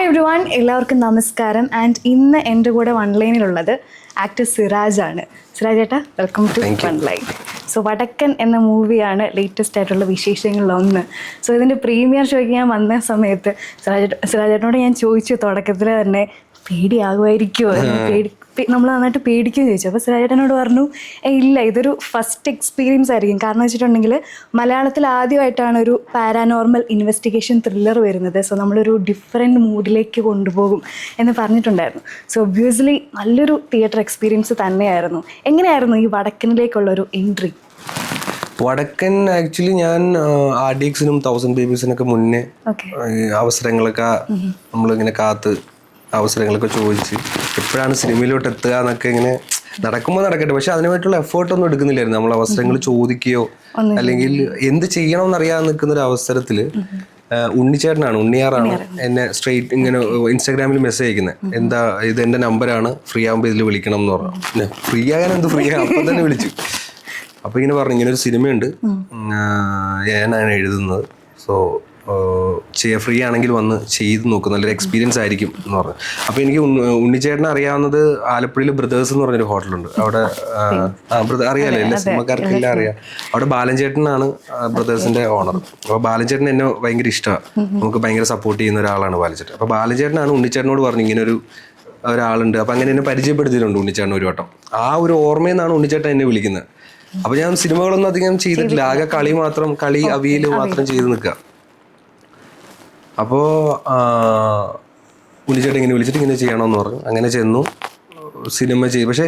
Hi every one എല്ലാവർക്കും നമസ്കാരം. And ഇന്ന് എന്റെ കൂടെ വൺലൈനിലുള്ളത് ആക്ടർ സിറാജ് ആണ്. സിറാജ് ഏട്ടാ welcome to one line so Vadakkan എന്ന മൂവിയാണ് ലേറ്റസ്റ്റ് ആയിട്ടുള്ള വിശേഷങ്ങളിലൊന്ന് സോ ഇതിന്റെ പ്രീമിയർ ഷോയ്ക്ക് ഞാൻ വന്ന സമയത്ത് സിറാജ് സിറാജേട്ടനോട് ഞാൻ ചോദിച്ചു തുടക്കത്തിൽ തന്നെ പേടിയാകുമായിരിക്കുമോ പേടി നമ്മൾ നന്നായിട്ട് പേടിക്കുകയും ചോദിച്ചു. അപ്പോൾ സുരാജേട്ടനോട് പറഞ്ഞു ഇല്ല ഇതൊരു ഫസ്റ്റ് എക്സ്പീരിയൻസ് ആയിരിക്കും. കാരണം വെച്ചിട്ടുണ്ടെങ്കിൽ മലയാളത്തിൽ ആദ്യമായിട്ടാണ് ഒരു പാരാനോർമൽ ഇൻവെസ്റ്റിഗേഷൻ ത്രില്ലർ വരുന്നത്. സോ നമ്മളൊരു ഡിഫറെന്റ് മൂഡിലേക്ക് കൊണ്ടുപോകും എന്ന് പറഞ്ഞിട്ടുണ്ടായിരുന്നു. സോ ഒബ്വിയസ്ലി നല്ലൊരു തിയേറ്റർ എക്സ്പീരിയൻസ് തന്നെയായിരുന്നു. എങ്ങനെയായിരുന്നു ഈ വടക്കനിലേക്കുള്ള ഒരു എൻട്രി വടക്കൻ ആക്ച്വലി ഞാൻ ആർ ഡി എക്സിനും തൗസൻഡ് ബേബീസിനൊക്കെ മുന്നേ അവസരങ്ങളൊക്കെ നമ്മളിങ്ങനെ കാത്ത് അവസരങ്ങളൊക്കെ ചോദിച്ച് എപ്പോഴാണ് സിനിമയിലോട്ട് എത്തുക എന്നൊക്കെ ഇങ്ങനെ നടക്കുമ്പോൾ നടക്കട്ടെ. പക്ഷെ അതിനുമായിട്ടുള്ള എഫേർട്ട് ഒന്നും എടുക്കുന്നില്ലായിരുന്നു. നമ്മൾ അവസരങ്ങൾ ചോദിക്കുകയോ അല്ലെങ്കിൽ എന്ത് ചെയ്യണം എന്നറിയാതെ നിൽക്കുന്ന ഒരു അവസരത്തിൽ ഉണ്ണിച്ചേട്ടനാണ് ഉണ്ണിയാറാണ് എന്നെ സ്ട്രെയിറ്റ് ഇങ്ങനെ ഇൻസ്റ്റാഗ്രാമിൽ മെസ്സേജ് അയക്കുന്നത് എന്താ ഇത് എന്റെ നമ്പറാണ് ഫ്രീ ആകുമ്പോൾ ഇതിൽ വിളിക്കണം എന്ന് പറഞ്ഞു. ഫ്രീ ആകാൻ എന്ത് ഫ്രീ ആകാം അപ്പം തന്നെ വിളിച്ചു. അപ്പൊ ഇങ്ങനെ പറഞ്ഞു ഇങ്ങനെ ഒരു സിനിമയുണ്ട് ഞാനാണ് എഴുതുന്നത്. സോ ഫ്രീ ആണെങ്കിൽ വന്ന് ചെയ്ത് നോക്കും. നല്ലൊരു എക്സ്പീരിയൻസ് ആയിരിക്കും എന്ന് പറഞ്ഞു. അപ്പോൾ എനിക്ക് ഉണ്ണി- ഉണ്ണിച്ചേട്ടനെ അറിയാവുന്നത് ആലപ്പുഴയിൽ ബ്രദേഴ്സ് എന്ന് പറഞ്ഞൊരു ഹോട്ടലുണ്ട്. അവിടെ അറിയാലോ എല്ലാ സിനിമക്കാർക്കെല്ലാം അറിയാം. അവിടെ ബാലൻചേട്ടനാണ് ബ്രദേഴ്സിന്റെ ഓണർ. അപ്പോൾ ബാലൻചേട്ടൻ എന്നെ ഭയങ്കര ഇഷ്ടമാണ് നമുക്ക് ഭയങ്കര സപ്പോർട്ട് ചെയ്യുന്ന ഒരാളാണ് ബാലൻചേട്ടൻ. അപ്പോൾ ബാലൻചേട്ടനാണ് ഉണ്ണിച്ചേട്ടനോട് പറഞ്ഞു ഇങ്ങനെ ഒരു ഒരാളുണ്ട്. അപ്പം അങ്ങനെ എന്നെ പരിചയപ്പെടുത്തിയിട്ടുണ്ട് ഉണ്ണിച്ചേട്ടൻ ഒരു വട്ടം. ആ ഒരു ഓർമ്മയിൽ നിന്നാണ് ഉണ്ണിച്ചേട്ടൻ എന്നെ വിളിക്കുന്നത്. അപ്പൊ ഞാൻ സിനിമകളൊന്നും അധികം ചെയ്തിട്ടില്ല. ആകെ കളി മാത്രം കളി അവിയൽ മാത്രം ചെയ്ത് നിൽക്കുക അപ്പോ വിളിച്ചിട്ട് ഇങ്ങനെ വിളിച്ചിട്ട് ഇങ്ങനെ ചെയ്യണമെന്ന് പറഞ്ഞു. അങ്ങനെ ചെന്നു. സിനിമ ചെയ്തു. പക്ഷേ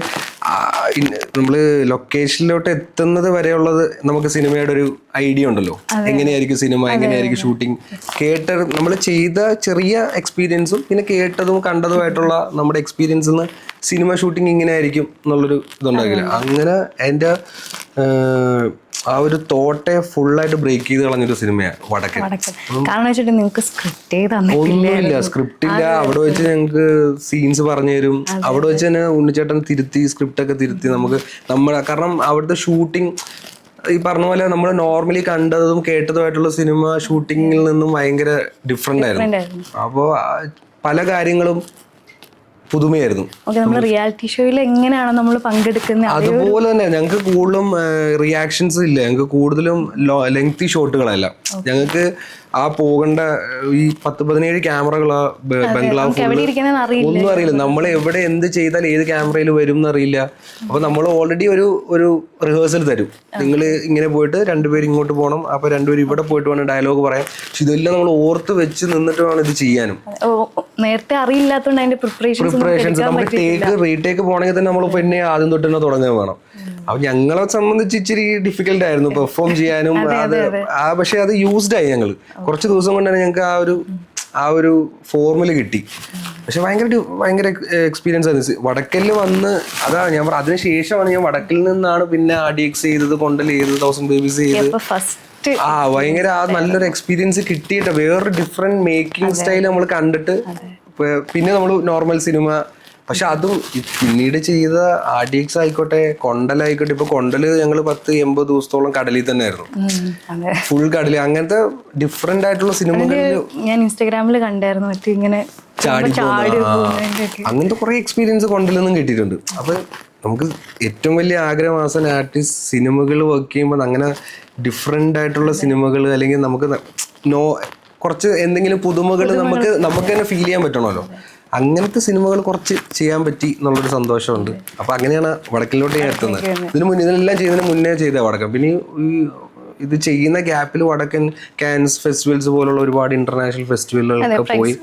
നമ്മൾ ലൊക്കേഷനിലോട്ട് എത്തുന്നത് വരെയുള്ളത് നമുക്ക് സിനിമയുടെ ഒരു ഐഡിയ ഉണ്ടല്ലോ. എങ്ങനെയായിരിക്കും സിനിമ എങ്ങനെയായിരിക്കും ഷൂട്ടിംഗ്? കേട്ട നമ്മൾ ചെയ്ത ചെറിയ എക്സ്പീരിയൻസും പിന്നെ കേട്ടതും കണ്ടതുമായിട്ടുള്ള നമ്മുടെ എക്സ്പീരിയൻസ് സിനിമ ഷൂട്ടിംഗ് ഇങ്ങനെ ആയിരിക്കും എന്നുള്ളൊരു ഇതുണ്ടാകില്ല. അങ്ങനെ എന്റെ ആ ഒരു തോട്ടെ ഫുള്ളായിട്ട് ബ്രേക്ക് ചെയ്ത് കളഞ്ഞൊരു സിനിമയാണ് വടക്കൻ. കാരണം വെച്ചിട്ട് നിങ്ങൾക്ക് സ്ക്രിപ്റ്റ് ഒന്നുമില്ല സ്ക്രിപ്റ്റ് ഇല്ല. അവിടെ വെച്ച് ഞങ്ങൾക്ക് സീൻസ് പറഞ്ഞു തരും. അവിടെ വെച്ച് തന്നെ ഉണ്ണിച്ചേട്ടൻ തിരുത്തി സ്ക്രിപ്റ്റ് ഒക്കെ തിരുത്തി നമുക്ക് നമ്മൾ കാരണം അവിടുത്തെ ഷൂട്ടിംഗ് ഈ പറഞ്ഞ പോലെ നമ്മൾ നോർമലി കണ്ടതും കേട്ടതുമായിട്ടുള്ള സിനിമ ഷൂട്ടിങ്ങിൽ നിന്നും ഭയങ്കര ഡിഫറെന്റ് ആയിരുന്നു. അപ്പോ അപ്പോൾ പല കാര്യങ്ങളും പുതുമയായിരുന്നു. നമ്മൾ റിയാലിറ്റി ഷോയിൽ എങ്ങനെയാണോ നമ്മൾ പങ്കെടുക്കുന്നത് അതുപോലെ തന്നെ ഞങ്ങൾക്ക് കൂടുതലും റിയാക്ഷൻസ് ഇല്ല. ഞങ്ങൾക്ക് കൂടുതലും ലെങ്തി ഷോട്ടുകളല്ല ഞങ്ങൾക്ക് ആ പോകേണ്ട ഈ പത്ത് പതിനേഴ് ക്യാമറകൾ ബംഗ്ലാവ് full അറിയില്ല. ഒന്നും അറിയില്ല. നമ്മൾ എവിടെ എന്ത് ചെയ്താൽ ഏത് ക്യാമറയിൽ വരും എന്നറിയില്ല അപ്പൊ നമ്മൾ ഓൾറെഡി ഒരു ഒരു റിഹേഴ്സൽ തരും. നിങ്ങൾ ഇങ്ങനെ പോയിട്ട് രണ്ടുപേരും ഇങ്ങോട്ട് പോകണം അപ്പൊ രണ്ടുപേരും ഇവിടെ പോയിട്ട് വേണം ഡയലോഗ് പറയാം പക്ഷെ ഇതെല്ലാം നമ്മൾ ഓർത്ത് വെച്ച് നിന്നിട്ട് വേണം ഇത് ചെയ്യാനും. നേരത്തെ അറിയില്ലാത്തതുകൊണ്ട് അതിന്റെ പ്രിപ്പറേഷൻസ് നമ്മൾ ടേക്ക് റീടേക്ക് പോകണമെങ്കിൽ തന്നെ നമ്മൾ പിന്നെ ആദ്യം തൊട്ട് തന്നെ തുടങ്ങാൻ വേണം. അപ്പൊ ഞങ്ങളെ സംബന്ധിച്ച് ഇച്ചിരി ഡിഫിക്കൽട്ട് ആയിരുന്നു പെർഫോം ചെയ്യാനും അത് ആ പക്ഷെ അത് യൂസ്ഡ് ആയി ഞങ്ങൾ കുറച്ച് ദിവസം കൊണ്ടാണ് ഞങ്ങൾക്ക് ആ ഒരു ആ ഒരു ഫോർമുല കിട്ടി. പക്ഷെ ഭയങ്കര ഭയങ്കര എക്സ്പീരിയൻസ് ആയിരുന്നു. വടക്കലിൽ വന്ന് അതാണ് ഞാൻ പറഞ്ഞു അതിനുശേഷമാണ് ഞാൻ വടക്കിൽ നിന്നാണ് പിന്നെ ആ ഡി എക്സ് ചെയ്തത് കൊണ്ടൽ ചെയ്തത് തൗസൻഡ് ബേബീസ് ഫസ്റ്റ് ആ ഭയങ്കര ആ നല്ലൊരു എക്സ്പീരിയൻസ് കിട്ടിയിട്ട് വേറൊരു ഡിഫറെന്റ് മേക്കിംഗ് സ്റ്റൈൽ നമ്മൾ കണ്ടിട്ട് പിന്നെ നമ്മൾ നോർമൽ സിനിമ പക്ഷെ അതും പിന്നീട് ചെയ്ത ആർ ഡി എക്സ് ആയിക്കോട്ടെ കൊണ്ടലായിക്കോട്ടെ ഇപ്പൊ കൊണ്ടൽ ഞങ്ങൾ പത്ത് എൺപത് ദിവസത്തോളം കടലിൽ തന്നെ ആയിരുന്നു ഫുൾ കടലിൽ അങ്ങനത്തെ ഡിഫറെന്റ് ആയിട്ടുള്ള സിനിമകളിൽ ഞാൻ ഇൻസ്റ്റാഗ്രാമിൽ കണ്ടായിരുന്നു മറ്റേ ഇങ്ങനെ അങ്ങനത്തെ കുറെ എക്സ്പീരിയൻസ് കൊണ്ടിലൊന്നും കിട്ടിയിട്ടുണ്ട്. അപ്പൊ നമുക്ക് ഏറ്റവും വലിയ ആഗ്രഹം ആസ് ആർട്ടിസ്റ്റ് സിനിമകൾ വർക്ക് ചെയ്യുമ്പോൾ അങ്ങനെ ഡിഫറെന്റ് ആയിട്ടുള്ള സിനിമകൾ അല്ലെങ്കിൽ നമുക്ക് നോ കുറച്ച് എന്തെങ്കിലും പുതുമകൾ നമുക്ക് നമുക്ക് തന്നെ ഫീൽ ചെയ്യാൻ പറ്റണമല്ലോ. അങ്ങനത്തെ സിനിമകൾ കുറച്ച് ചെയ്യാൻ പറ്റി എന്നുള്ളൊരു സന്തോഷമുണ്ട്. അപ്പൊ അങ്ങനെയാണ് വടക്കിലോട്ട് ഞാൻ എത്തുന്നത്. ഇതിന് മുന്നേ ഇതിനെല്ലാം ചെയ്യുന്നതിന് മുന്നേ ചെയ്ത വടക്കം. പിന്നെ ഈ ഇത് ചെയ്യുന്ന ഗ്യാപ്പിൽ വടക്കൻ കാൻസ് ഫെസ്റ്റിവൽസ് പോലുള്ള ഒരുപാട് ഇന്റർനാഷണൽ ഫെസ്റ്റിവലുകളൊക്കെ പോയി.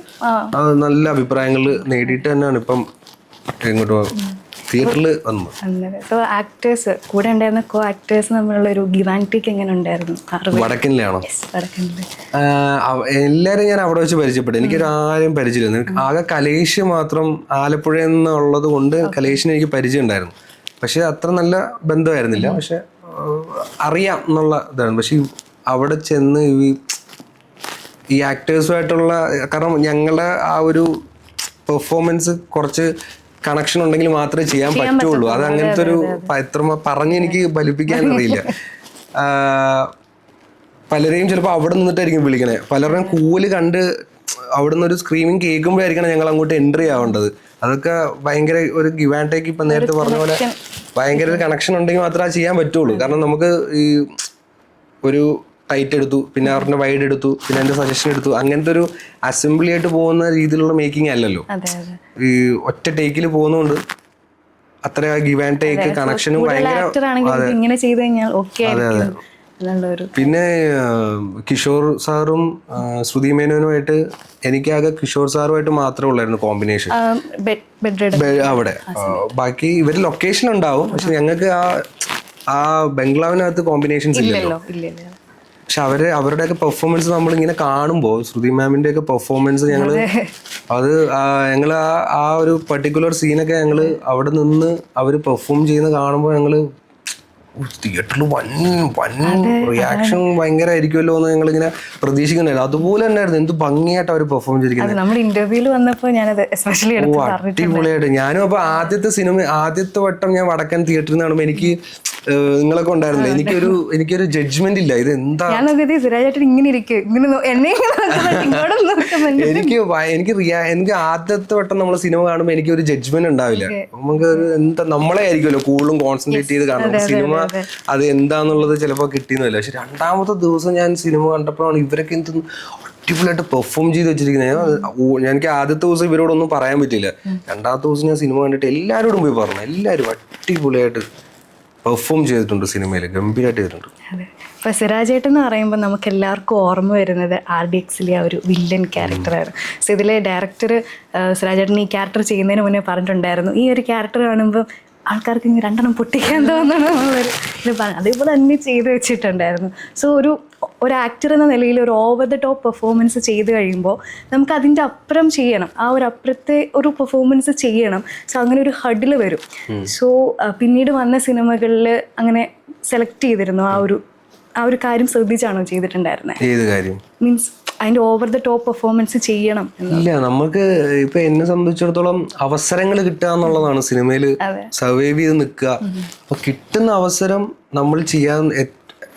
നല്ല അഭിപ്രായങ്ങൾ നേടിയിട്ട് തന്നെയാണ് ഇപ്പം ഇങ്ങോട്ട് തിയേറ്ററിൽ വന്നു. സോ ആക്ടേഴ്സ് കൂടെ ഉണ്ടായിരുന്ന കോ ആക്ടേഴ്സ് തമ്മിലുള്ള ഒരു എങ്ങനെ ഉണ്ടായിരുന്നു? വടക്കനിലാണോ? എല്ലാരും ഞാൻ അവിടെ വെച്ച് പരിചയപ്പെട്ടു. എനിക്കൊരു ആരും പരിചയമില്ല. ആകെ കലേഷ് മാത്രം ആലപ്പുഴ എന്നുള്ളത് കൊണ്ട് കലേഷിന് എനിക്ക് പരിചയം ഉണ്ടായിരുന്നു. പക്ഷെ അത്ര നല്ല ബന്ധമായിരുന്നില്ല. പക്ഷെ അറിയാം എന്നുള്ള ഇതാണ്. പക്ഷെ അവിടെ ചെന്ന് ഈ ഈ ആക്ടേഴ്സുമായിട്ടുള്ള കാരണം ഞങ്ങളുടെ ആ ഒരു പെർഫോമൻസ് കുറച്ച് കണക്ഷൻ ഉണ്ടെങ്കിൽ മാത്രമേ ചെയ്യാൻ പറ്റുള്ളൂ. അത് അങ്ങനത്തെ ഒരു എത്ര മ- പറഞ്ഞ് എനിക്ക് ഫലിപ്പിക്കാൻ അറിയില്ല. പലരെയും ചിലപ്പോൾ അവിടെ നിന്നിട്ടായിരിക്കും വിളിക്കണേ. പലരുടെയും കൂൽ കണ്ട് അവിടെ നിന്ന് ഒരു സ്ക്രീമിങ് കേൾക്കുമ്പോഴായിരിക്കണം ഞങ്ങൾ അങ്ങോട്ട് എൻട്രി ആവേണ്ടത്. അതൊക്കെ ഭയങ്കര ഒരു ഗിവ് ആൻഡ് ടേക്ക് ഇപ്പം നേരത്തെ പറഞ്ഞ പോലെ ഭയങ്കര ഒരു കണക്ഷൻ ഉണ്ടെങ്കിൽ മാത്രമേ ചെയ്യാൻ പറ്റുള്ളൂ. കാരണം നമുക്ക് ഈ ഒരു ടൈറ്റ് എടുത്തു പിന്നെ അവരുടെ വൈഡ് എടുത്തു പിന്നെ എന്റെ സജഷൻ എടുത്തു. അങ്ങനത്തെ ഒരു അസംബ്ലി ആയിട്ട് പോകുന്ന രീതിയിലുള്ള മേക്കിംഗ് അല്ലല്ലോ. ഈ ഒറ്റ ടേക്കിൽ പോകുന്നതുകൊണ്ട് അത്ര ഗിവ് ആൻഡ് ടേക്ക് കണക്ഷനും ഭയങ്കര പിന്നെ കിഷോർ സാറും ശ്രുതി മേനോനുമായിട്ട് എനിക്കാകെ കിഷോർ സാറുമായിട്ട് മാത്രമേ ഉള്ളായിരുന്നു കോമ്പിനേഷൻ അവിടെ. ബാക്കി ഇവർ ലൊക്കേഷൻ ഉണ്ടാവും. പക്ഷെ ഞങ്ങൾക്ക് ആ ആ ബംഗ്ലാവിനകത്ത് കോമ്പിനേഷൻസ് ഇല്ലല്ലോ ഇല്ലല്ലോ. ഇല്ല ഇല്ല പക്ഷെ അവർ അവരുടെയൊക്കെ പെർഫോമൻസ് നമ്മൾ ഇങ്ങനെ കാണുമ്പോൾ ശ്രുതി മാമിന്റെ ഒക്കെ പെർഫോമൻസ് ഞങ്ങൾ അത്. ഞങ്ങൾ ആ ആ ഒരു പർട്ടിക്കുലർ സീനൊക്കെ ഞങ്ങൾ അവിടെ നിന്ന് അവർ പെർഫോം ചെയ്യുന്ന കാണുമ്പോൾ ഞങ്ങൾ തിയേറ്ററിൽ വൻ വൻ റിയാക്ഷൻ ഭയങ്കര ആയിരിക്കുമല്ലോ എന്ന് ഞങ്ങൾ ഇങ്ങനെ പ്രതീക്ഷിക്കുന്നില്ല അതുപോലെ തന്നെയായിരുന്നു. എന്ത് ഭംഗിയായിട്ട് അവർ പെർഫോം ചെയ്തിരിക്കുന്നത് നമ്മുടെ ഇന്റർവ്യൂവിൽ വന്നപ്പോൾ ഞാനത് എസ്പെഷ്യലി അടിപൊളിയായിട്ട്. ഞാനും അപ്പൊ ആദ്യത്തെ സിനിമ ആദ്യത്തെ വട്ടം ഞാൻ വടക്കൻ തിയേറ്ററിൽ കാണുമ്പോൾ എനിക്ക് നിങ്ങളൊക്കെ ഉണ്ടായിരുന്നില്ല? എനിക്കൊരു എനിക്കൊരു ജഡ്ജ്മെന്റ് ഇല്ല. ഇത് എന്താ? ഇങ്ങനെ ഇരിക്കും. എനിക്ക് എനിക്ക് റിയാ എനിക്ക് ആദ്യത്തെ വട്ടം നമ്മൾ സിനിമ കാണുമ്പോൾ എനിക്ക് ഒരു ജഡ്ജ്മെന്റ് ഉണ്ടാവില്ല നമുക്ക് എന്താ നമ്മളെ ആയിരിക്കുമല്ലോ കൂടുതലും കോൺസെൻട്രേറ്റ് ചെയ്ത് കാണുന്നത്. സിനിമ അത്. എന്താന്നുള്ളത് ചിലപ്പോൾ കിട്ടിയെന്നില്ല. പക്ഷെ രണ്ടാമത്തെ ദിവസം ഞാൻ സിനിമ കണ്ടപ്പോഴാണ് ഇവരൊക്കെ എന്ത് അടിപൊളിയായിട്ട് പെർഫോം ചെയ്ത് വെച്ചിരിക്കുന്നത് ഞാൻ എനിക്ക് ആദ്യത്തെ ദിവസം ഇവരോടൊന്നും പറയാൻ പറ്റില്ല രണ്ടാമത്തെ ദിവസം ഞാൻ സിനിമ കണ്ടിട്ട് എല്ലാവരോടും പോയി പറഞ്ഞു. എല്ലാവരും അടിപൊളിയായിട്ട് പെർഫോം ചെയ്തിട്ടുണ്ട് സിനിമയിൽ ഗംഭീരമായിട്ട് ചെയ്തിട്ടുണ്ട്. ഇപ്പൊ സിറാജേട്ടൻ എന്ന് പറയുമ്പോൾ നമുക്ക് എല്ലാവർക്കും ഓർമ്മ വരുന്നത് ആർ ഡി എക്സിലെ ആ ഒരു വില്ലൻ ക്യാരക്ടറാണ് സോ ഇതിലെ ഡയറക്ടർ സിരാജേട്ടൻ ഈ ക്യാരക്ടർ ചെയ്യുന്നതിന് മുന്നേ പറഞ്ഞിട്ടുണ്ടായിരുന്നു. ഈ ഒരു ക്യാരക്ടർ കാണുമ്പോൾ ആൾക്കാർക്ക് ഇങ്ങനെ രണ്ടെണ്ണം പൊട്ടിക്കാൻ തോന്നണം എന്നുള്ളൊരു ഇത് പറഞ്ഞു. അതേപോലെ തന്നെ ചെയ്ത് വെച്ചിട്ടുണ്ടായിരുന്നു. സോ ഒരു ഒരു ആക്ടർ എന്ന നിലയിൽ ഒരു ഓവർ ദ ടോപ്പ് പെർഫോമൻസ് ചെയ്ത് കഴിയുമ്പോൾ നമുക്ക് അതിന്റെ അപ്പുറം ചെയ്യണം. ആ ഒരു അപ്പുറത്തെ ഒരു പെർഫോമൻസ് ചെയ്യണം. സോ അങ്ങനെ ഒരു ഹഡിൽ വരും. സോ പിന്നീട് വന്ന സിനിമകളിൽ അങ്ങനെ സെലക്ട് ചെയ്തിരുന്നു. ആ ഒരു ആ ഒരു കാര്യം ശ്രദ്ധിച്ചാണോ ചെയ്തിട്ടുണ്ടായിരുന്നത് മീൻസ് അതിന്റെ ഓവർ ദ ടോപ്പ് പെർഫോമൻസ് ചെയ്യണം ഇല്ല നമുക്ക് ഇപ്പൊ എന്നെ സംബന്ധിച്ചിടത്തോളം അവസരങ്ങൾ കിട്ടുക എന്നുള്ളതാണ്. സിനിമയിൽ. സർവൈവ് ചെയ്ത് നിൽക്കുക. അപ്പൊ കിട്ടുന്ന അവസരം നമ്മൾ ചെയ്യാൻ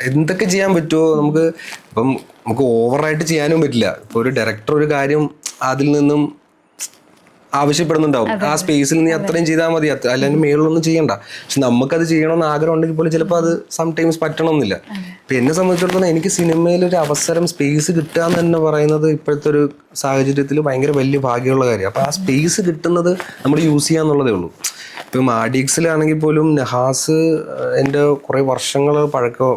എന്തൊക്കെ ചെയ്യാൻ പറ്റുമോ നമുക്ക് ഇപ്പം നമുക്ക് ഓവറായിട്ട് ചെയ്യാനും പറ്റില്ല. ഇപ്പൊ ഒരു ഡയറക്ടർ ഒരു കാര്യം അതിൽ നിന്നും ആവശ്യപ്പെടുന്നുണ്ടാവും. ആ സ്പേസിൽ നീ അത്രയും ചെയ്താൽ മതി. അല്ലെങ്കിൽ മേളിലൊന്നും ചെയ്യണ്ട. പക്ഷെ നമുക്കത് ചെയ്യണമെന്ന് ആഗ്രഹം ഉണ്ടെങ്കിൽ പോലും ചിലപ്പോൾ അത് സംടൈംസ് പറ്റണമെന്നില്ല ഇപ്പൊ എന്നെ സംബന്ധിച്ചിടത്തോളം എനിക്ക് സിനിമയിൽ ഒരു അവസരം സ്പേസ് കിട്ടുക എന്ന് തന്നെ പറയുന്നത് ഇപ്പോഴത്തെ ഒരു സാഹചര്യത്തിൽ ഭയങ്കര വലിയ ഭാഗ്യമുള്ള കാര്യം അപ്പൊ ആ സ്പേസ് കിട്ടുന്നത് നമ്മൾ യൂസ് ചെയ്യാന്നുള്ളതേ ഉള്ളൂ. ഇപ്പം ആഡിക്സിലാണെങ്കിൽ പോലും നഹാസ് എന്റെ കുറേ വർഷങ്ങൾ പഴക്കം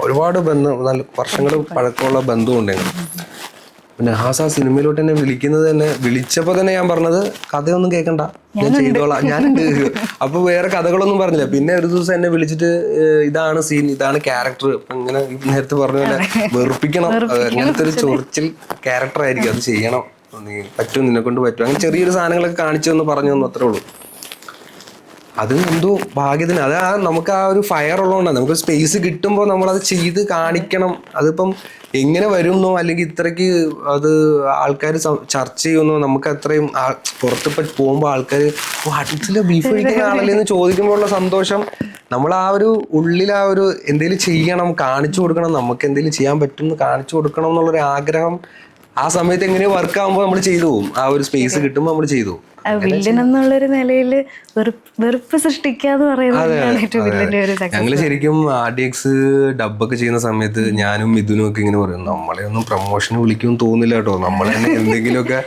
ഒരുപാട് ബന്ധം നല്ല വർഷങ്ങൾ പഴക്കമുള്ള ബന്ധമുണ്ട് ഞങ്ങൾ നഹാസ് ഹാസ സിനിമയിലോട്ട് എന്നെ വിളിക്കുന്നത് തന്നെ വിളിച്ചപ്പോ തന്നെ ഞാൻ പറഞ്ഞത് കഥയൊന്നും കേൾക്കണ്ട ഞാൻ ചെയ്തോളാം ഞാൻ അപ്പൊ വേറെ കഥകളൊന്നും പറഞ്ഞില്ല. പിന്നെ ഒരു ദിവസം എന്നെ വിളിച്ചിട്ട് ഇതാണ് സീൻ ഇതാണ് ക്യാരക്ടർ ഇങ്ങനെ നേരത്തെ പറഞ്ഞ പോലെ വെറുപ്പിക്കണം. അങ്ങനത്തെ ഒരു ചൊറിച്ചിൽ ക്യാരക്ടർ ആയിരിക്കും. അത് ചെയ്യണം. പറ്റും നിന്നെ കൊണ്ട് പറ്റും. അങ്ങനെ ചെറിയൊരു സാധനങ്ങളൊക്കെ കാണിച്ചു എന്ന് പറഞ്ഞു തന്നു അത്രേ ഉള്ളൂ. അത് എന്തോ ഭാഗ്യത്തിന്. അത് ആ നമുക്ക് ആ ഒരു ഫയർ ഉള്ളതുകൊണ്ടാണ് നമുക്ക് സ്പേസ് കിട്ടുമ്പോൾ നമ്മളത് ചെയ്ത് കാണിക്കണം. അതിപ്പം എങ്ങനെ വരുന്നോ അല്ലെങ്കിൽ ഇത്രയ്ക്ക് അത് ആൾക്കാർ ചർച്ച ചെയ്യുന്നോ നമുക്ക് അത്രയും പുറത്ത് പോകുമ്പോൾ ആൾക്കാർ അടുത്തില്ല ബീഫ് കഴിക്കാനാണല്ലേ എന്ന് ചോദിക്കുമ്പോഴുള്ള സന്തോഷം. നമ്മൾ ആ ഒരു ഉള്ളിൽ ആ ഒരു എന്തെങ്കിലും ചെയ്യണം കാണിച്ചു കൊടുക്കണം നമുക്ക് എന്തെങ്കിലും ചെയ്യാൻ പറ്റുമെന്ന് കാണിച്ചു കൊടുക്കണം എന്നുള്ളൊരു ആഗ്രഹം ആ സമയത്ത് എങ്ങനെ വർക്ക് ആകുമ്പോൾ നമ്മൾ ചെയ്തു പോകും. ആ ഒരു സ്പേസ് കിട്ടുമ്പോൾ നമ്മൾ ചെയ്തു പോകും. വില്ലൻ എന്നുള്ളൊരു നിലയിൽ വെറുപ്പ് സക്സസ്. ശരിക്കും ആർ ഡി എക്സ് ഡബൊക്കെ ചെയ്യുന്ന സമയത്ത് ഞാനും മിഥുനും ഒക്കെ ഇങ്ങനെ പറയും നമ്മളെ ഒന്നും പ്രൊമോഷന് വിളിക്കും തോന്നില്ല കേട്ടോ. നമ്മളെ തന്നെ എന്തെങ്കിലുമൊക്കെ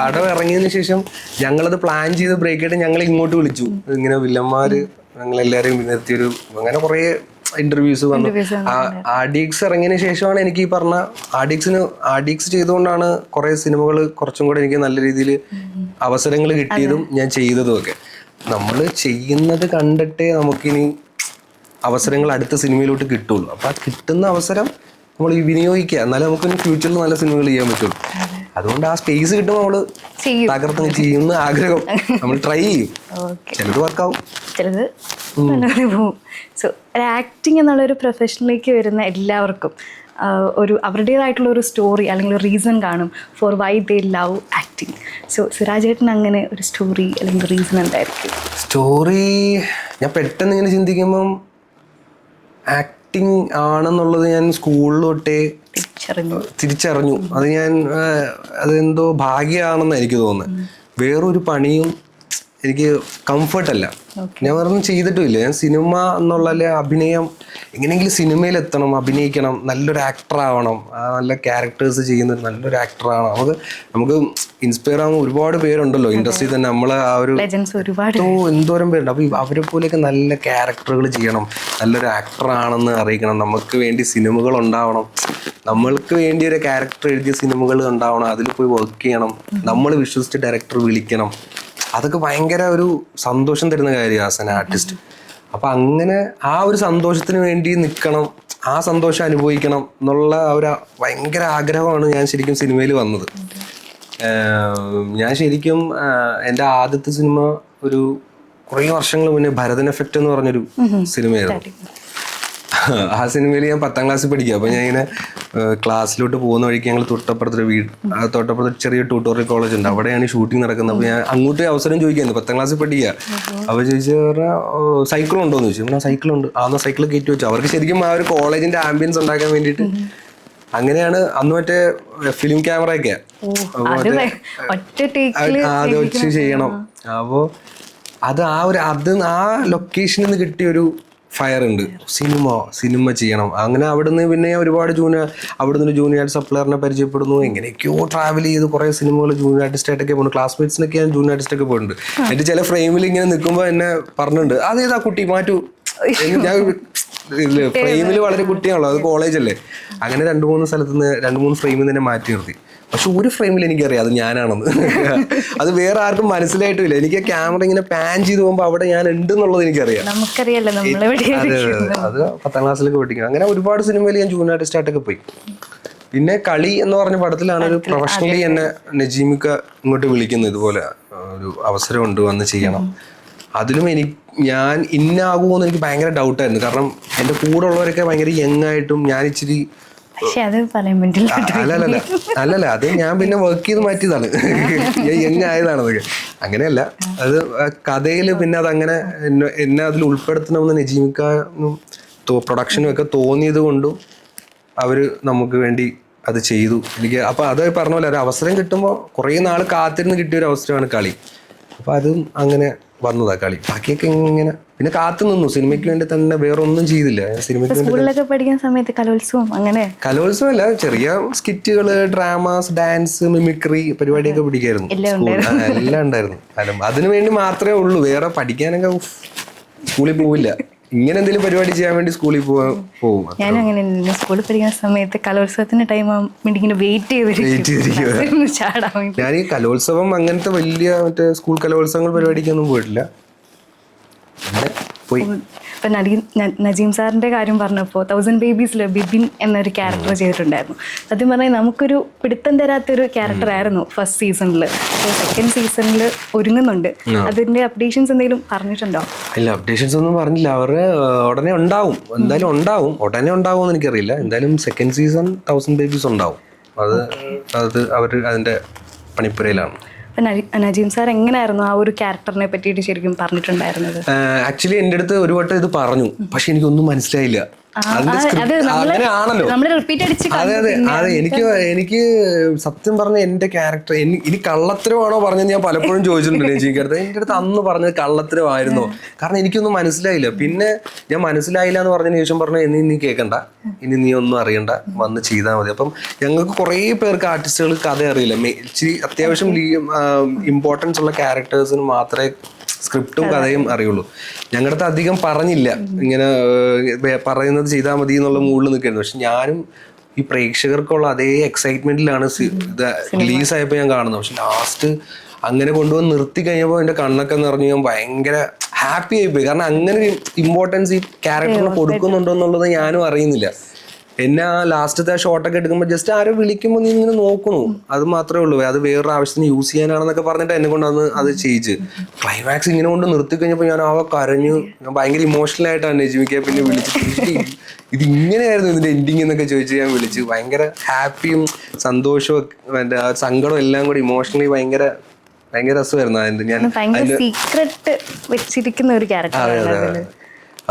പടം ഇറങ്ങിയതിന് ശേഷം ഞങ്ങളത് പ്ലാൻ ചെയ്ത് ബ്രേക്ക് ആയിട്ട് ഞങ്ങൾ ഇങ്ങോട്ട് വിളിച്ചു. ഇങ്ങനെ വില്ലന്മാര് ഞങ്ങൾ എല്ലാരെയും നിർത്തിയൊരു അങ്ങനെ കുറെ ഇന്റർവ്യൂസ് വന്നു ആഡിക്സ് ഇറങ്ങിയതിനു ശേഷമാണ് എനിക്ക് ഈ പറഞ്ഞ ആഡിക്സിന് ആഡിക്സ് ചെയ്തുകൊണ്ടാണ് കുറെ സിനിമകൾ കുറച്ചും കൂടെ എനിക്ക് നല്ല രീതിയിൽ അവസരങ്ങൾ കിട്ടിയതും ഞാൻ ചെയ്തതും ഒക്കെ. നമ്മൾ ചെയ്യുന്നത് കണ്ടിട്ടേ നമുക്കിനി അവസരങ്ങൾ അടുത്ത സിനിമയിലോട്ട് കിട്ടുള്ളൂ. അപ്പൊ ആ കിട്ടുന്ന അവസരം നമ്മൾ വിനിയോഗിക്കുക. എന്നാലേ നമുക്ക് ഫ്യൂച്ചറിൽ നല്ല സിനിമകൾ ചെയ്യാൻ പറ്റുള്ളൂ. അതുകൊണ്ട് ആ സ്പേസ് കിട്ടുമ്പോൾ ചെയ്യും. തകർത്ത് ചെയ്യുന്ന ആഗ്രഹം നമ്മൾ ട്രൈ ചെയ്യും. ഓക്കെ ചിലത് വർക്കാവും ചിലത് നല്ലപോലെ പോവും സോ ഒരു ആക്ടിങ് എന്നുള്ള ഒരു പ്രൊഫഷനിലേക്ക് വരുന്ന എല്ലാവർക്കും ഒരു അവരുടേതായിട്ടുള്ള ഒരു സ്റ്റോറി അല്ലെങ്കിൽ ഒരു റീസൺ കാണും for why they love acting so സിരാജേട്ടൻ അങ്ങനെ ഒരു സ്റ്റോറി അല്ലെങ്കിൽ റീസൺ എന്തായിരിക്കും? സ്റ്റോറി ഞാൻ പെട്ടെന്ന് ഇങ്ങനെ ചിന്തിക്കുമ്പം ആക്ടിങ് ആണെന്നുള്ളത് ഞാൻ സ്കൂളിൽ തൊട്ടേ തിരിച്ചറിഞ്ഞു. തിരിച്ചറിഞ്ഞു. അത് ഞാൻ അതെന്തോ ഭാഗ്യമാണെന്ന് എനിക്ക് തോന്നുന്നത് വേറൊരു പണിയും എനിക്ക് കംഫർട്ടല്ല ഞാൻ ഒന്നും ചെയ്തിട്ടുമില്ല. ഞാൻ സിനിമ എന്നുള്ള അഭിനയം എങ്ങനെയെങ്കിലും സിനിമയിൽ എത്തണം അഭിനയിക്കണം നല്ലൊരു ആക്ടർ ആവണം. ആ നല്ല ക്യാരക്ടേഴ്സ് ചെയ്യുന്ന നല്ലൊരു ആക്ടർ ആവണം. നമുക്ക് നമുക്ക് ഇൻസ്പയർ ആവുന്ന ഒരുപാട് പേരുണ്ടല്ലോ. ഇൻഡസ്ട്രി തന്നെ നമ്മൾ ആ ഒരു എന്തോരം പേരുണ്ട്. അപ്പോൾ അവരെ പോലെയൊക്കെ നല്ല ക്യാരക്ടറുകൾ ചെയ്യണം. നല്ലൊരു ആക്ടർ ആണെന്ന് അറിയിക്കണം. നമുക്ക് വേണ്ടി സിനിമകൾ ഉണ്ടാവണം. നമ്മൾക്ക് വേണ്ടി ഒരു ക്യാരക്ടർ എഴുതിയ സിനിമകൾ ഉണ്ടാവണം. അതിൽ പോയി വർക്ക് ചെയ്യണം. നമ്മൾ വിശ്വസിച്ച് ഡയറക്ടർ വിളിക്കണം. അതൊക്കെ ഭയങ്കര ഒരു സന്തോഷം തരുന്ന കാര്യമാണ് ആസ് ആർട്ടിസ്റ്റ് അപ്പൊ അങ്ങനെ ആ ഒരു സന്തോഷത്തിന് വേണ്ടി നിൽക്കണം ആ സന്തോഷം അനുഭവിക്കണം എന്നുള്ള ഒരു ഭയങ്കര ആഗ്രഹമാണ് ഞാൻ ശരിക്കും സിനിമയിൽ വന്നത്. ഞാൻ ശരിക്കും എന്റെ ആദ്യത്തെ സിനിമ ഒരു കുറേ വർഷങ്ങൾ മുന്നേ ഭരതൻ എഫക്റ്റ് എന്ന് പറഞ്ഞൊരു സിനിമയായിരുന്നു. ആ സിനിമയിൽ ഞാൻ പത്താം ക്ലാസ്സിൽ പഠിക്കുക. അപ്പോൾ ഞാൻ ഇങ്ങനെ ക്ലാസ്സിലോട്ട് പോകുന്ന വഴിക്ക് ഞങ്ങൾ തൊട്ടപ്പുറത്തൊരു വീട് തൊട്ടപ്പുറത്ത് ചെറിയ ട്യൂട്ടോറിയൽ കോളേജ് ഉണ്ട്. അവിടെയാണ് ഷൂട്ടിംഗ് നടക്കുന്നത്. അപ്പോൾ ഞാൻ അങ്ങോട്ട് അവസരം ചോദിക്കുന്നത് പത്താം ക്ലാസ്സിൽ പഠിക്കുക. അപ്പോൾ ചോദിച്ചു പറഞ്ഞാൽ സൈക്കിൾ ഉണ്ടോ എന്ന് ചോദിച്ചു. സൈക്കിൾ ഉണ്ട്. ആ സൈക്കിൾ കയറ്റി വെച്ചു. അവർക്ക് ശരിക്കും ആ ഒരു കോളേജിന്റെ ആംബിയൻസ് ഉണ്ടാക്കാൻ വേണ്ടിയിട്ട് അങ്ങനെയാണ് അന്ന് മറ്റേ ഫിലിം ക്യാമറ ഒക്കെ. അത് വെച്ച് ചെയ്യണം. അപ്പോ അത് ആ ഒരു അത് ആ ലൊക്കേഷനിൽ നിന്ന് കിട്ടിയ ഒരു ഫയർ ഉണ്ട് സിനിമ സിനിമ ചെയ്യണം. അങ്ങനെ അവിടുന്ന് പിന്നെ ഒരുപാട് ജൂനിയർ അവിടുന്ന് ഒരു ജൂനിയർ സപ്ലയറിനെ പരിചയപ്പെടുന്നു. എങ്ങനെയൊക്കെയോ ട്രാവൽ ചെയ്ത് കുറേ സിനിമകൾ ജൂനിയർ ആർട്ടിസ്റ്റ് ആയിട്ടൊക്കെ പോകുന്നു ക്ലാസ്മേറ്റ്സിനൊക്കെ ഞാൻ ജൂനിയർ ആർട്ടിസ്റ്റ് ഒക്കെ പോയിട്ടുണ്ട് എന്നിട്ട് ചില ഫ്രെയിമിൽ ഇങ്ങനെ നിൽക്കുമ്പോൾ എന്നെ പറഞ്ഞിട്ടുണ്ട്. അതേതാ കുട്ടി? മാറ്റൂ. ഞാൻ ഫ്രെയിമിൽ വളരെ കുട്ടിയാണല്ലോ അത് കോളേജല്ലേ. അങ്ങനെ രണ്ട് മൂന്ന് സ്ഥലത്ത് നിന്ന് രണ്ട് മൂന്ന് ഫ്രെയിമിൽ തന്നെ മാറ്റി നിർത്തി. പക്ഷെ ഒരു ഫ്രെയിമിൽ എനിക്കറിയാം അത് ഞാനാണെന്ന്. അത് വേറെ ആർക്കും മനസ്സിലായിട്ടില്ല. എനിക്ക് ക്യാമറ ഇങ്ങനെ പാൻ ചെയ്ത് പോകുമ്പോൾ അവിടെ ഞാൻ ഉണ്ട് എന്നുള്ളത് എനിക്കറിയാം അതെ പത്താം ക്ലാസ്സിലൊക്കെ പഠിക്കണം. അങ്ങനെ ഒരുപാട് സിനിമയിൽ ഞാൻ ജൂനിയർ ആർട്ടിസ്റ്റ് ആയിട്ടൊക്കെ പോയി. പിന്നെ കളി എന്ന് പറഞ്ഞ പടത്തിലാണ് ഒരു പ്രൊഫഷണലി എന്നെ നജീമിക്ക ഇങ്ങോട്ട് വിളിക്കുന്നത് ഇതുപോലെ ഒരു അവസരമുണ്ട് വന്ന് ചെയ്യണം. അതിലും എനിക്ക് ഞാൻ ഇന്നാകുമോ എന്ന് എനിക്ക് ഭയങ്കര ഡൗട്ടായിരുന്നു. കാരണം എന്റെ കൂടെ ഉള്ളവരൊക്കെ ഭയങ്കര യങ് ആയിട്ടും ഞാൻ ഇച്ചിരി അല്ലല്ല അല്ലല്ല അത് ഞാൻ പിന്നെ വർക്ക് ചെയ്ത് മാറ്റിയതാണ്. യങ് ആയതാണ് അതൊക്കെ അങ്ങനെയല്ല. അത് കഥയിൽ പിന്നെ അതങ്ങനെ എന്നെ എന്നെ അതിൽ ഉൾപ്പെടുത്തണമെന്ന് നജീമിക്കാനും പ്രൊഡക്ഷനും ഒക്കെ തോന്നിയത് കൊണ്ടും അവർ നമുക്ക് വേണ്ടി അത് ചെയ്തു. എനിക്ക് അപ്പൊ അത് പറഞ്ഞ പോലെ ഒരു അവസരം കിട്ടുമ്പോൾ കുറേ നാൾ കാത്തിരുന്ന് കിട്ടിയ ഒരു അവസരമാണ് കളി. അപ്പൊ അതും അങ്ങനെ വന്നതാ കളി. ബാക്കിയൊക്കെ ഇങ്ങനെ. പിന്നെ കാത്തു നിന്നു. സിനിമയ്ക്ക് വേണ്ടി തന്നെ വേറൊന്നും ചെയ്തില്ല. സിനിമയ്ക്ക് സ്കൂളിലൊക്കെ പഠിക്കുന്ന സമയത്ത് കലോത്സവം അങ്ങനെ? കലോത്സവമല്ല ചെറിയ സ്കിറ്റുകൾ ഡ്രാമാസ് ഡാൻസ് മിമിക്രി പരിപാടിയൊക്കെ പിടിക്കായിരുന്നു. എല്ലാം ഉണ്ടായിരുന്നു. അല്ല അതിനു വേണ്ടി മാത്രമേ ഉള്ളൂ. വേറെ പഠിക്കാനൊക്കെ സ്കൂളിൽ പോവില്ല. ഇങ്ങനെ എന്തെങ്കിലും പരിപാടി ചെയ്യാൻ വേണ്ടി സ്കൂളിൽ പോകും പോകും ഞാൻ അങ്ങനെ. സ്കൂളിൽ പഠിക്കുന്ന സമയത്ത് കലോത്സവത്തിന്റെ ടൈം ഇങ്ങനെ വെയിറ്റ് വേണ്ടി. ഞാൻ ഈ കലോത്സവം അങ്ങനത്തെ വലിയ മറ്റേ സ്കൂൾ കലോത്സവങ്ങൾ പരിപാടിക്കൊന്നും പോയിട്ടില്ല. പോയി. ഇപ്പൊ നദീം ന- നജീം സാറിന്റെ കാര്യം പറഞ്ഞപ്പോൾ തൗസൻഡ് ബേബീസിൽ ബിബിൻ എന്നൊരു ക്യാരക്ടർ ചെയ്തിട്ടുണ്ടായിരുന്നു. സത്യം പറഞ്ഞാൽ നമുക്കൊരു പിടുത്തം തരാത്തൊരു ക്യാരക്ടർ ആയിരുന്നു ഫസ്റ്റ് സീസണിൽ സെക്കൻഡ് സീസണിൽ ഒരുങ്ങുന്നുണ്ട്. അതിന്റെ അപ്ഡേഷൻസ് എന്തെങ്കിലും പറഞ്ഞിട്ടുണ്ടോ? ഇല്ല അപ്ഡേഷൻസ് ഒന്നും പറഞ്ഞില്ല. അവർ ഉടനെ ഉണ്ടാവും. എന്തായാലും ഉണ്ടാവും. ഉടനെ ഉണ്ടാവും എന്ന് എനിക്കറിയില്ല. എന്തായാലും സെക്കൻഡ് സീസൺ തൗസൻഡ് ബേബീസ് ഉണ്ടാവും. അത് അത് അവർ അതിന്റെ പണിപ്പുരയിലാണ്. അപ്പൊ നജീ- സാർ എങ്ങനെയായിരുന്നു ആ ഒരു ക്യാരക്ടറിനെ പറ്റിയിട്ട് ശരിക്കും പറഞ്ഞിട്ടുണ്ടായിരുന്നത്? ആക്ച്വലി എന്റെ അടുത്ത് ഒരു വട്ടം ഇത് പറഞ്ഞു പക്ഷെ എനിക്കൊന്നും മനസ്സിലായില്ല. Script അത് അതെ അതെ. എനിക്ക് എനിക്ക് സത്യം പറഞ്ഞ എന്റെ ക്യാരക്ടർ ഇനി കള്ളത്തരമാണോ പറഞ്ഞത് ഞാൻ പലപ്പോഴും ചോദിച്ചിട്ടുണ്ട് ചേച്ചിക്ക് അടുത്ത്. എന്റെ അടുത്ത് അന്ന് പറഞ്ഞത് കള്ളത്തരമായിരുന്നോ. കാരണം എനിക്കൊന്നും മനസ്സിലായില്ല. പിന്നെ ഞാൻ മനസ്സിലായില്ല എന്ന് പറഞ്ഞതിന് ശേഷം പറഞ്ഞു ഇനി നീ കേൾക്കണ്ട ഇനി നീ ഒന്നും അറിയണ്ട. വന്ന് ചെയ്താൽ മതി. അപ്പം ഞങ്ങൾക്ക് കുറേ പേർക്ക് ആർട്ടിസ്റ്റുകൾ കഥ അറിയില്ല. ഇച്ചിരി അത്യാവശ്യം ഇമ്പോർട്ടൻസ് ഉള്ള ക്യാരക്ടേഴ്സിന് മാത്രമേ സ്ക്രിപ്റ്റും കഥയും അറിയുള്ളൂ. ഞങ്ങളുടെ അടുത്ത് അധികം പറഞ്ഞില്ല. ഇങ്ങനെ പറയുന്നത് ചെയ്താൽ മതി എന്നുള്ള മൂളിൽ നിൽക്കായിരുന്നു പക്ഷെ ഞാനും ഈ പ്രേക്ഷകർക്കുള്ള അതേ എക്സൈറ്റ്മെന്റിലാണ് റിലീസ് ആയപ്പോൾ ഞാൻ കാണുന്നത്. പക്ഷെ ലാസ്റ്റ് അങ്ങനെ കൊണ്ടുവന്ന് നിർത്തി കഴിഞ്ഞപ്പോൾ എന്റെ കണ്ണൊക്കെ നിറഞ്ഞു ഞാൻ ഭയങ്കര ഹാപ്പി ആയിപ്പോയി. കാരണം അങ്ങനെ ഇമ്പോർട്ടൻസ് ഈ ക്യാരക്ടറിന് കൊടുക്കുന്നുണ്ടോ എന്നുള്ളത് ഞാനും അറിയുന്നില്ല. എന്നെ ആ ലാസ്റ്റത്തെ ആ ഷോട്ടൊക്കെ എടുക്കുമ്പോൾ ജസ്റ്റ് ആരോ വിളിക്കുമ്പോൾ നീ ഇങ്ങനെ നോക്കണു. അത് മാത്രമേ ഉള്ളൂ. അത് വേറൊരു ആവശ്യത്തിന് യൂസ് ചെയ്യാനാണെന്നൊക്കെ പറഞ്ഞിട്ട് എന്നെ കൊണ്ട് അന്ന് അത് ചെയ്യിച്ച്. ക്ലൈമാക്സ് ഇങ്ങനെ കൊണ്ട് നിർത്തി കഴിഞ്ഞപ്പോൾ ഞാൻ ആകെ കരഞ്ഞു ഞാൻ ഭയങ്കര ഇമോഷണൽ ആയിട്ടാണ് നെജിമിക്കെ പിന്നെ വിളിച്ചിട്ട് ഇത് ഇങ്ങനെയായിരുന്നു ഇതിന്റെ എൻഡിങ് എന്നൊക്കെ ചോദിച്ച് ഞാൻ വിളിച്ചു. ഭയങ്കര ഹാപ്പിയും സന്തോഷവും എന്റെ ആ സങ്കടം എല്ലാം കൂടി ഇമോഷണലി ഭയങ്കര ഭയങ്കര രസമായിരുന്നു അതിന്റെ ഞാൻ സീക്രട്ട് വെച്ചിരിക്കുന്ന ഒരു ക്യാരക്ടർ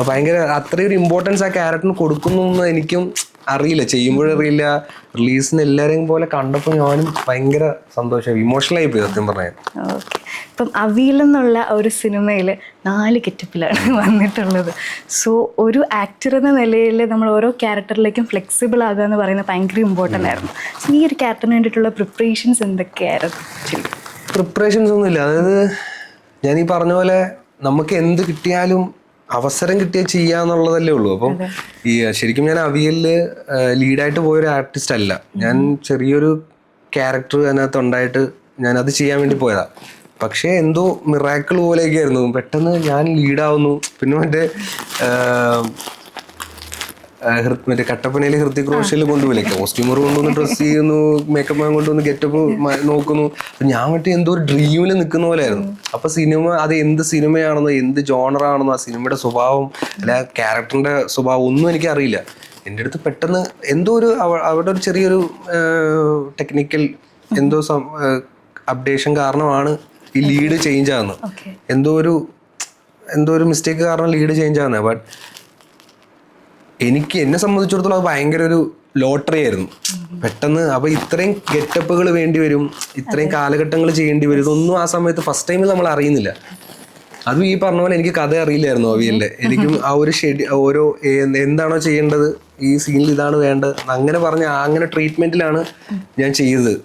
ഭയങ്കര അത്രയും ഒരു ഇമ്പോർട്ടൻസ് ആ ക്യാരക്ടറിന് കൊടുക്കുന്നു എനിക്കും അറിയില്ല. ചെയ്യുമ്പോഴറിയില്ല റിലീസിന് എല്ലാവരെയും പോലെ കണ്ടപ്പോൾ ഞാനും ഭയങ്കര സന്തോഷം ഇമോഷണലായി പോയി സത്യം പറഞ്ഞാൽ. ഓക്കെ ഇപ്പം അവിയിൽ എന്നുള്ള ഒരു സിനിമയിൽ നാല് കെറ്റപ്പിലാണ് വന്നിട്ടുള്ളത്. സോ ഒരു ആക്ടർ എന്ന നിലയിൽ നമ്മൾ ഓരോ ക്യാരക്ടറിലേക്കും ഫ്ലെക്സിബിൾ ആകുക എന്ന് പറയുന്നത് ഭയങ്കര ഇമ്പോർട്ടന്റ് ആയിരുന്നു. സോ ഈ ഒരു ക്യാരക്ടറിന് വേണ്ടിയിട്ടുള്ള പ്രിപ്പറേഷൻസ് എന്തൊക്കെയായിരുന്നു? പ്രിപ്പറേഷൻസ് ഒന്നുമില്ല. അതായത് ഞാൻ ഈ പറഞ്ഞ പോലെ നമുക്ക് എന്ത് കിട്ടിയാലും അവസരം കിട്ടിയാൽ ചെയ്യാന്നുള്ളതല്ലേ ഉള്ളൂ. അപ്പം ഈ ശരിക്കും ഞാൻ അവിയലിൽ ലീഡായിട്ട് പോയൊരു ആർട്ടിസ്റ്റ് അല്ല. ഞാൻ ചെറിയൊരു ക്യാരക്ടർ അതിനകത്ത് ഉണ്ടായിട്ട് ഞാൻ അത് ചെയ്യാൻ വേണ്ടി പോയതാ. പക്ഷേ എന്തോ മിറാക്കിൾ പോലെയൊക്കെ ആയിരുന്നു പെട്ടെന്ന് ഞാൻ ലീഡാവുന്നു. പിന്നെ മറ്റേ മറ്റേ കട്ടപ്പനയിൽ ഹൃത്തിക് റോഷനിൽ കൊണ്ടുപോയില്ലേ? കോസ്റ്റ്യൂമർ കൊണ്ടുവന്ന് ഡ്രസ്സ് ചെയ്യുന്നു മേക്കപ്പ് മാൻ കൊണ്ടുവന്ന് ഗെറ്റപ്പ് നോക്കുന്നു. അപ്പൊ ഞാൻ മറ്റേ എന്തോ ഒരു ഡ്രീമിൽ നിൽക്കുന്ന പോലെയായിരുന്നു. അപ്പൊ സിനിമ അത് എന്ത് സിനിമയാണെന്നോ എന്ത് ജോണറാണെന്നോ ആ സിനിമയുടെ സ്വഭാവം അല്ല ക്യാരക്ടറിന്റെ സ്വഭാവം ഒന്നും എനിക്ക് അറിയില്ല. എന്റെ അടുത്ത് പെട്ടെന്ന് എന്തോ ഒരു അവിടെ ഒരു ചെറിയൊരു ടെക്നിക്കൽ എന്തോ അപ്ഡേഷൻ കാരണമാണ് ഈ ലീഡ് ചേഞ്ച് ആകുന്നത് എന്തോ ഒരു എന്തോ ഒരു മിസ്റ്റേക്ക് കാരണം ലീഡ് ചേഞ്ച് ആകുന്നത് ബട്ട് എനിക്ക് എന്നെ സംബന്ധിച്ചിടത്തോളം അത് ഭയങ്കര ഒരു ലോട്ടറി ആയിരുന്നു. പെട്ടെന്ന് അപ്പൊ ഇത്രയും ഗെറ്റപ്പുകൾ വേണ്ടി വരും ഇത്രയും കാലഘട്ടങ്ങൾ ചെയ്യേണ്ടി വരും. ഇതൊന്നും ആ സമയത്ത് ഫസ്റ്റ് ടൈമിൽ നമ്മൾ അറിയുന്നില്ല. അതും ഈ പറഞ്ഞ പോലെ എനിക്ക് കഥ അറിയില്ലായിരുന്നു അവിയലിന്റെ എനിക്കും ആ ഒരു ഷെഡ്യൂ ഓരോ എന്താണോ ചെയ്യേണ്ടത് ഈ സീനിൽ ഇതാണ് വേണ്ടത് അങ്ങനെ പറഞ്ഞ അങ്ങനെ ട്രീറ്റ്മെന്റിലാണ് ഞാൻ ചെയ്തത്.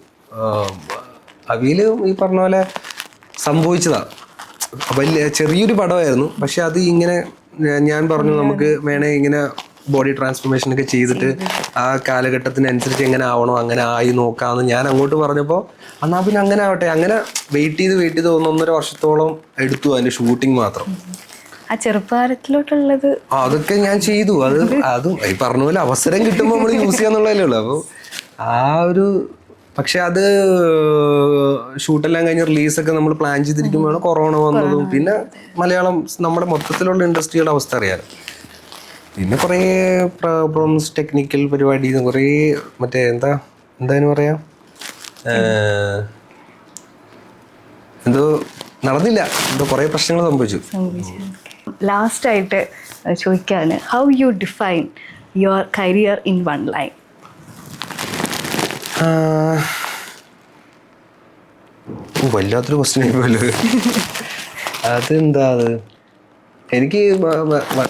അവിയിൽ ഈ പറഞ്ഞ പോലെ സംഭവിച്ചതാ. വലിയ ചെറിയൊരു പടമായിരുന്നു. പക്ഷെ അത് ഇങ്ങനെ ഞാൻ- ഞാൻ പറഞ്ഞു നമുക്ക് വേണേ ഇങ്ങനെ ബോഡി ട്രാൻസ്ഫോർമേഷൻ ഒക്കെ ചെയ്തിട്ട് ആ കാലഘട്ടത്തിനനുസരിച്ച് എങ്ങനെ ആവണോ അങ്ങനെ ആയി നോക്കാമെന്ന് ഞാൻ അങ്ങോട്ട് പറഞ്ഞപ്പോൾ എന്നാ പിന്നെ അങ്ങനെ ആവട്ടെ. അങ്ങനെ വെയിറ്റ് ചെയ്ത് വെയിറ്റ് ചെയ്ത് ഒന്നൊന്നര വർഷത്തോളം എടുത്തു അതിന്റെ ഷൂട്ടിംഗ് മാത്രം. ആ ചെറുപ്പകാലത്തിലോട്ടുള്ളത് അതൊക്കെ ഞാൻ ചെയ്തു. അത് അതും ഈ പറഞ്ഞ പോലെ അവസരം കിട്ടുമ്പോൾ നമ്മൾ യൂസ് ചെയ്യാന്നുള്ളതല്ലേ ഉള്ളൂ. അപ്പോൾ ആ ഒരു പക്ഷെ അത് ഷൂട്ടെല്ലാം കഴിഞ്ഞ് റിലീസൊക്കെ നമ്മൾ പ്ലാൻ ചെയ്തിരിക്കുമ്പോഴാണ് കൊറോണ വന്നതും. പിന്നെ മലയാളം നമ്മുടെ മൊത്തത്തിലുള്ള ഇൻഡസ്ട്രിയുടെ അവസ്ഥ അറിയാലോ. പിന്നെ കുറേ പ്രോബ്ലംസ് ടെക്നിക്കൽ പരിപാടി കുറേ മറ്റേ എന്താ എന്താന്ന് പറയാ? എന്തോ നടന്നില്ല. എന്തോ കുറേ പ്രശ്നങ്ങൾ സംഭവിച്ചു. ലാസ്റ്റ് ആയിട്ട് ചോദിക്കാണ് how you define your career in one line വല്ലാത്തൊരു ക്വസ്റ്റ്യൻ ആയിപ്പോലോ അതെന്താ അത്? എനിക്ക്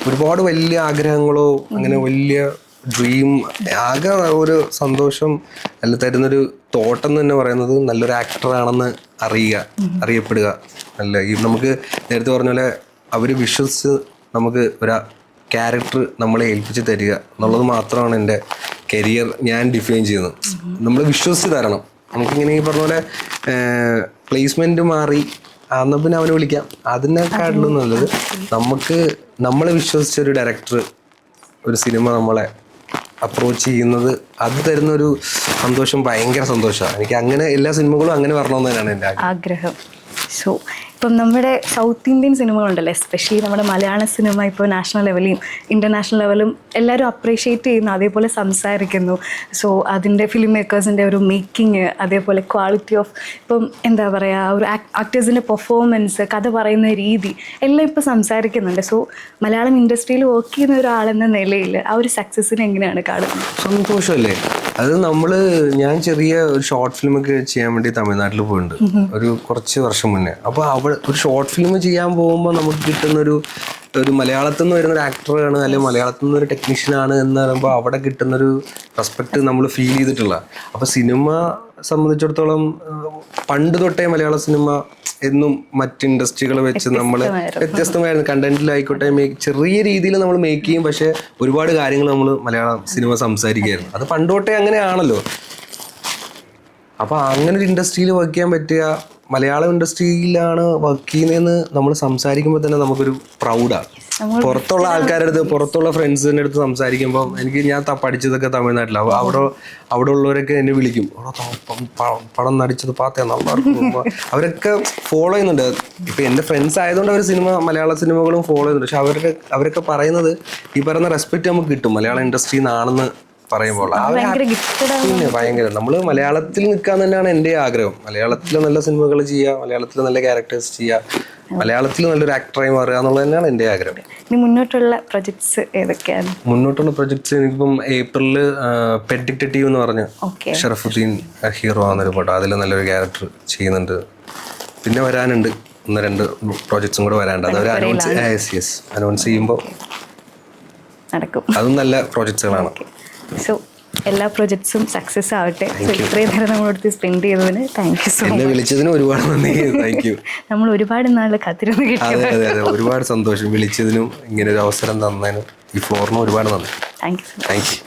ഒരുപാട് വലിയ ആഗ്രഹങ്ങളോ അങ്ങനെ വലിയ ഡ്രീം ആകെ ഒരു സന്തോഷം അല്ല തരുന്നൊരു തോട്ടം തന്നെ പറയുന്നത് നല്ലൊരു ആക്ടറാണെന്ന് അറിയുക അറിയപ്പെടുക. അല്ല ഈ നമുക്ക് നേരത്തെ പറഞ്ഞ പോലെ അവർ വിശ്വസിച്ച് നമുക്ക് ഒരു ക്യാരക്ടർ നമ്മളെ ഏൽപ്പിച്ച് തരിക എന്നുള്ളത് മാത്രമാണ് എന്റെ കരിയർ ഞാൻ ഡിഫൈൻ ചെയ്യുന്നത്. നമ്മൾ വിശ്വസിച്ച് തരണം. നമുക്കിങ്ങനെ ഈ പറഞ്ഞ പോലെ പ്ലേസ്മെന്റ് മാറി എന്നാ പിന്നെ അവനെ വിളിക്കാം. അതിനെക്കാട്ടിലും നല്ലത്. നമുക്ക് നമ്മളെ വിശ്വസിച്ച ഒരു ഡയറക്ടർ ഒരു സിനിമ നമ്മളെ അപ്രോച്ച് ചെയ്യുന്നത് അത് തരുന്ന ഒരു സന്തോഷം ഭയങ്കര സന്തോഷമാണ്. എനിക്ക് അങ്ങനെ എല്ലാ സിനിമകളും അങ്ങനെ വരണമെന്ന് തന്നെയാണ് എന്റെ ആഗ്രഹം. ആഗ്രഹം. സോ ഇപ്പം നമ്മുടെ സൗത്ത് ഇന്ത്യൻ സിനിമകളുണ്ടല്ലോ? എസ്പെഷ്യലി നമ്മുടെ മലയാള സിനിമ ഇപ്പോൾ നാഷണൽ ലെവലിലും ഇന്റർനാഷണൽ ലെവലും എല്ലാവരും അപ്രീഷിയേറ്റ് ചെയ്യുന്നു അതേപോലെ സംസാരിക്കുന്നു. സോ അതിന്റെ ഫിലിം മേക്കേഴ്സിന്റെ ഒരു മേക്കിങ് അതേപോലെ ക്വാളിറ്റി ഓഫ് ഇപ്പം എന്താ പറയുക ഒരു ആക്ടേഴ്സിന്റെ പെർഫോമൻസ് കഥ പറയുന്ന രീതി എല്ലാം ഇപ്പോൾ സംസാരിക്കുന്നുണ്ട്. സോ മലയാളം ഇൻഡസ്ട്രിയിൽ വർക്ക് ചെയ്യുന്ന ഒരാളെന്ന നിലയിൽ ആ ഒരു സക്സസ്സിനെ എങ്ങനെയാണ് കാണുന്നത്? സന്തോഷമല്ലേ? അത് നമ്മൾ ഞാൻ ചെറിയ ഒരു ഷോർട്ട് ഫിലിം ഒക്കെ ചെയ്യാൻ വേണ്ടി തമിഴ്നാട്ടിൽ പോയിട്ടുണ്ട് ഒരു കുറച്ച് വർഷം മുന്നേ. അപ്പൊ അവൾ ഒരു ഷോർട്ട് ഫിലിം ചെയ്യാൻ പോകുമ്പോൾ നമുക്ക് കിട്ടുന്ന ഒരു മലയാളത്തിൽ നിന്ന് വരുന്ന ഒരു ആക്ടറാണ് അല്ലെങ്കിൽ മലയാളത്തിൽ നിന്ന് ഒരു ടെക്നീഷ്യനാണ് എന്ന് പറയുമ്പോൾ അവിടെ കിട്ടുന്ന ഒരു റെസ്പെക്ട് നമ്മൾ ഫീൽ ചെയ്തിട്ടുള്ള. അപ്പൊ സിനിമ സംബന്ധിച്ചിടത്തോളം പണ്ട് തൊട്ടേ മലയാള സിനിമ എന്നും മറ്റ് ഇൻഡസ്ട്രികൾ വെച്ച് നമ്മൾ വ്യത്യസ്തമായിരുന്നു. കണ്ടന്റിലായിക്കോട്ടെ ചെറിയ രീതിയിൽ നമ്മൾ മേക്ക് ചെയ്യും പക്ഷെ ഒരുപാട് കാര്യങ്ങൾ നമ്മൾ മലയാളം സിനിമ സംസാരിക്കുകയായിരുന്നു. അത് പണ്ടോട്ടേ അങ്ങനെയാണല്ലോ. അപ്പൊ അങ്ങനെ ഒരു ഇൻഡസ്ട്രിയിൽ വർക്ക് ചെയ്യാൻ പറ്റുക മലയാളം ഇൻഡസ്ട്രിയിലാണ് വർക്ക് ചെയ്യുന്നതെന്ന് നമ്മൾ സംസാരിക്കുമ്പോൾ തന്നെ നമുക്കൊരു പ്രൗഡാണ് പുറത്തുള്ള ആൾക്കാരുടെ അടുത്ത് പുറത്തുള്ള ഫ്രണ്ട്സിന്റെ അടുത്ത് സംസാരിക്കുമ്പോൾ എനിക്ക് ഞാൻ പഠിച്ചതൊക്കെ തമിഴ്നാട്ടിലാണ് അവിടെ അവിടെ ഉള്ളവരൊക്കെ എന്നെ വിളിക്കും. "എടാ, ത- പ- പ- പടം നടിച്ചത് പാത്തേ നല്ല അവരൊക്കെ ഫോളോ ചെയ്യുന്നുണ്ട്. ഇപ്പം എന്റെ ഫ്രണ്ട്സ് ആയതുകൊണ്ട് അവർ സിനിമ മലയാള സിനിമകളും ഫോളോ ചെയ്യുന്നുണ്ട്. പക്ഷെ അവരൊക്കെ അവരൊക്കെ പറയുന്നത് ഈ പറയുന്ന റെസ്പെക്ട് നമുക്ക് കിട്ടും. മലയാള ഇൻഡസ്ട്രിയിൽ നിന്നാണെന്ന് പറയുമ്പോൾ പിന്നെ ഭയങ്കര നമ്മൾ മലയാളത്തിൽ നിൽക്കാൻ തന്നെയാണ് എന്റെ ആഗ്രഹം. മലയാളത്തിൽ നല്ല സിനിമകൾ ചെയ്യുക മലയാളത്തിൽ നല്ല ക്യാരക്ടേഴ്സ് ചെയ്യുക മലയാളത്തിൽ നല്ലൊരു ആക്ടറായി മാറുക എന്നുള്ളത് തന്നെയാണ് എന്റെ ആഗ്രഹം. ഇനി മുന്നോട്ടുള്ള പ്രൊജക്ട്സ് ഏതൊക്കെയാണ്? മുന്നോട്ടുള്ള പ്രൊജക്ട്സ് എനിക്കിപ്പം ഏപ്രിലിൽ പെഡിക്റ്റീവ് എന്ന് പറഞ്ഞ ഷറഫുദ്ദീൻ ഹീറോ ആവുന്നൊരു പടം. അതിൽ നല്ലൊരു ക്യാരക്ടർ ചെയ്യുന്നുണ്ട്. പിന്നെ വരാനുണ്ട്. ഒന്ന് രണ്ട് പ്രോജക്ട്സും കൂടെ വരാനുണ്ട്. അത് അനൗൺസ് അനൗൺസ് ചെയ്യുമ്പോൾ നടക്കും. അതും നല്ല പ്രോജക്ട്സുകളാണ് സോ എല്ലാ പ്രൊജക്ട്സും സക്സസ് ആവട്ടെ. സോ ഇത്രയും നേരം നമ്മളടുത്ത് സ്പെൻഡ് ചെയ്തതിന് താങ്ക് യു സോ എന്നെ വിളിച്ചതിന് ഒരുപാട് നന്ദി. താങ്ക് യു നമ്മൾ ഒരുപാട് നാൾ കാത്തിരുന്ന് കിട്ടിയത് ഒരുപാട് സന്തോഷം. വിളിച്ചതിനും ഇങ്ങനെ ഒരു അവസരം തന്നതിനും ഈ ഫ്ലോറിനും ഒരുപാട് നന്ദി. Thank you thank you